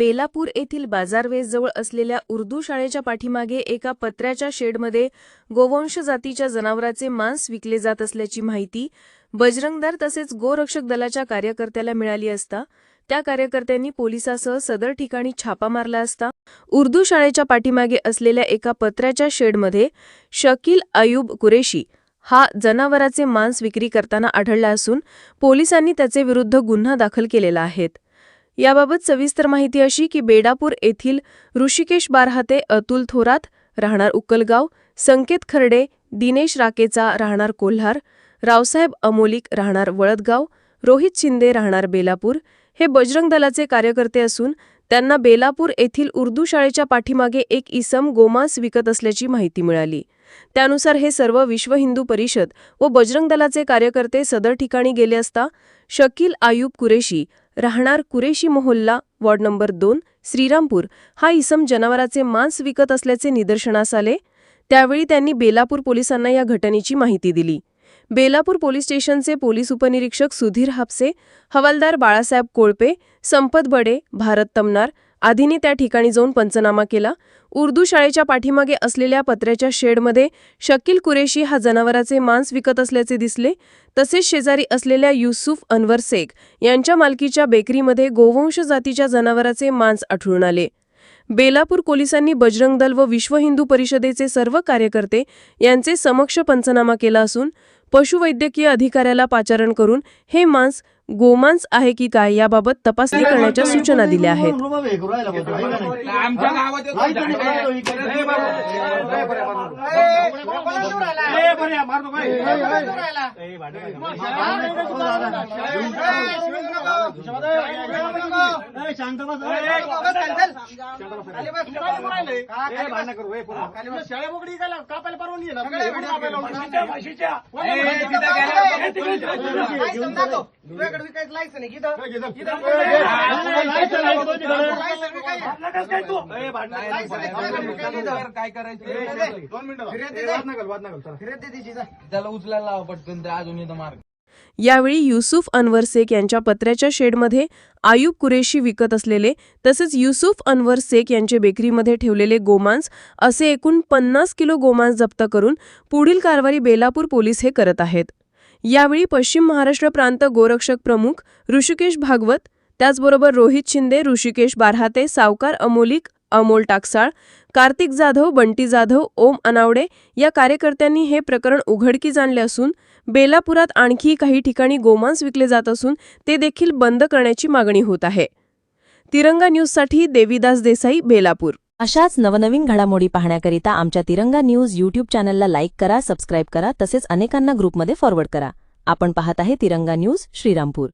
बेलापूर येथील बाजारवेसजवळ असलेल्या उर्दू शाळेच्या पाठीमागे एका पत्र्याच्या शेडमध्ये गोवंश जातीच्या जनावराचे मांस विकले जात असल्याची माहिती बजरंगदार तसेच गोरक्षक दलाच्या कार्यकर्त्याला मिळाली असता त्या कार्यकर्त्यांनी पोलिसासह सदर ठिकाणी छापा मारला असता उर्दू शाळेच्या पाठीमागे असलेल्या एका पत्र्याच्या शेडमध्ये शकील अयूब कुरेशी हा जनावराचे मांस विक्री करताना आढळला असून पोलिसांनी त्याचे विरुद्ध गुन्हा दाखल केलेला आहे. याबाबत सविस्तर माहिती अशी की बेडापूर येथील ऋषिकेश बारहाते अतुल थोरात राहणार उक्कलगाव संकेत खर्डे दिनेश राकेचा राहणार कोल्हार रावसाहेब अमोलिक राहणार वळदगाव रोहित शिंदे राहणार बेलापूर. हे बजरंग दलाचे कार्यकर्ते असून त्यांना बेलापूर येथील उर्दू शाळेच्या पाठीमागे एक इसम गोमांस विकत असल्याची माहिती मिळाली. त्यानुसार हे सर्व विश्व हिंदू परिषद व बजरंग दलाचे कार्यकर्ते सदर ठिकाणी गेले असता शकील आयूब कुरेशी राहणार कुरेशी मोहल्ला वॉर्ड नंबर दोन श्रीरामपूर. हा इसम जनावराचे मांस विकत असल्याचे निदर्शनास आले. त्यावेळी त्यांनी बेलापूर पोलिसांना या घटनेची माहिती दिली. बेलापूर पोलीस स्टेशनचे पोलीस उपनिरीक्षक सुधीर हापसे हवालदार बाळासाहेब कोळपे संपत बडे भारत तमनार आधीने त्या ठिकाणी जाऊन पंचनामा केला. उर्दू शाळेच्या पाठीमागे असलेल्या पत्र्याच्या शेडमध्ये शकील कुरेशी हा जनावराचे मांस विकत असल्याचे दिसले. तसेच शेजारी असलेल्या युसुफ अनवर शेख यांच्या मालकीच्या बेकरीमध्ये गोवंश जातीच्या जनावराचे मांस आढळून आले. बेलापूर पोलिसांनी बजरंग दल व विश्व हिंदू परिषदेचे सर्व कार्यकर्ते यांचे समक्ष पंचनामा केला असून पशुवैद्यकीय अधिकाऱ्याला पाचारण करून हे मांस गोमांस आहे की काय याबाबत तपासणी करण्याच्या सूचना दिल्या आहेत. शांत बस कापायला परवानगी. तुझ्याकडे विकायचं लायसन आहे काय करायचं. दोन मिनिटं फिर्याद उचलायला लावा पटकन ते अजून इथं मार्ग यावेळी युसुफ अनवर शेख यांच्या पत्र्याच्या शेडमध्ये आयुब कुरेशी विकत असलेले तसेच युसुफ अनवर शेख यांचे बेकरीमध्ये ठेवलेले गोमांस असे एकूण पन्नास किलो गोमांस जप्त करून पुढील कारवाई बेलापूर पोलीस हे करत आहेत. यावेळी पश्चिम महाराष्ट्र प्रांत गोरक्षक प्रमुख ऋषिकेश भागवत त्याचबरोबर रोहित शिंदे ऋषिकेश बारहाते सावकार अमोलिक अमोल टाकसाळ कार्तिक जाधव बंटी जाधव ओम अनावडे या कार्यकर्त्यांनी हे प्रकरण उघडकीस आणले असून बेलापुरात आणखी काही ठिकाणी गोमांस विकले जात असून ते देखील बंद करण्याची मागणी होत आहे. तिरंगा न्यूजसाठी देवीदास देसाई बेलापूर. अशाच नवनवीन घडामोडी पाहण्याकरिता आमच्या तिरंगा न्यूज यूट्यूब चॅनलला लाईक करा सबस्क्राईब करा तसेच अनेकांना ग्रुपमध्ये फॉरवर्ड करा. आपण पाहत आहे तिरंगा न्यूज श्रीरामपूर.